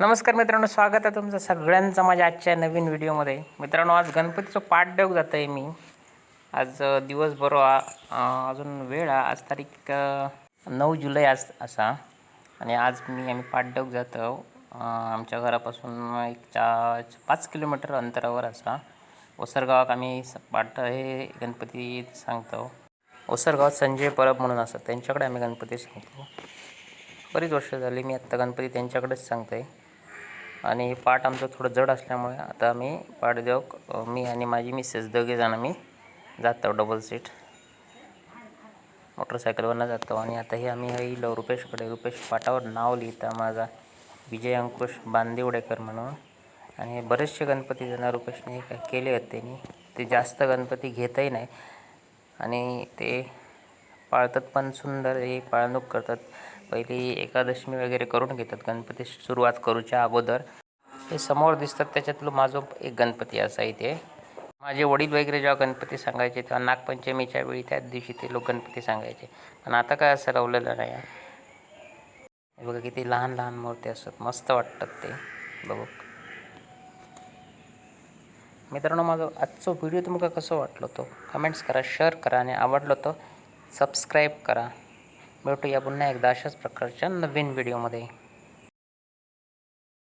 नमस्कार मित्रांनो स्वागत आहे तुमचं सगळ्यांचं माझ्या आजच्या नवीन व्हिडिओमध्ये. मित्रांनो आज गणपतीचं पाठदेव जात आहे मी. आज अ, दिवसभर आ- अजून वेळ आहे. आज तारीख नऊ जुलै आज असा. आणि आज मी आम्ही पाठदेव जातो आमच्या घरापासून एक चा पाच किलोमीटर अंतरावर असा. ओसरगावात आम्ही स- पाठ हे गणपती सांगतो. ओसरगावात संजय परब म्हणून असतात. त्यांच्याकडे आम्ही गणपती सांगतो. बरीच वर्ष झाली मी आत्ता गणपती त्यांच्याकडेच सांगतो आहे आणि हे पाठ आमचं थोडं जड असल्यामुळे आता आम्ही पाठ देऊ मी आणि माझी मिसेस दोघेजण आम्ही जातो डबल सीट मोटरसायकलवरनं जातो आणि आता हे आम्ही हे इलो रुपेशकडे रुपेश पाटावर नाव लिहिता माझा विजय अंकुश बांदिवडेकर म्हणून. आणि बरेचसे गणपती त्यांना रुपेशने हे काय केले होते त्यांनी ते जास्त गणपती घेतही नाही. आणि ते पाळतात पण सुंदर हे पाळणूक करतात. पहिली एकादशमी वगैरे करून घेतात. गणपती सुरुवात करूच्या अगोदर हे समोर दिसतात त्याच्यातलं माझं एक गणपती असा इथे माझे वडील वगैरे जेव्हा गणपती सांगायचे तेव्हा नागपंचमीच्या वेळी त्याच दिवशी ते लोक गणपती सांगायचे. पण आता काय असं रवलेलं नाही. आहे. हे बघा किती लहान लहान मूर्ती असतात मस्त वाटतात ते. बघू. मित्रांनो माझं आजचा व्हिडिओ तुमका कसं वाटलं तो? कमेंट्स करा शेअर करा आणि आवडलं तर सबस्क्राईब करा. भेटूया पुन्हा एकदा अशाच प्रकारच्या नवीन व्हिडिओमध्ये.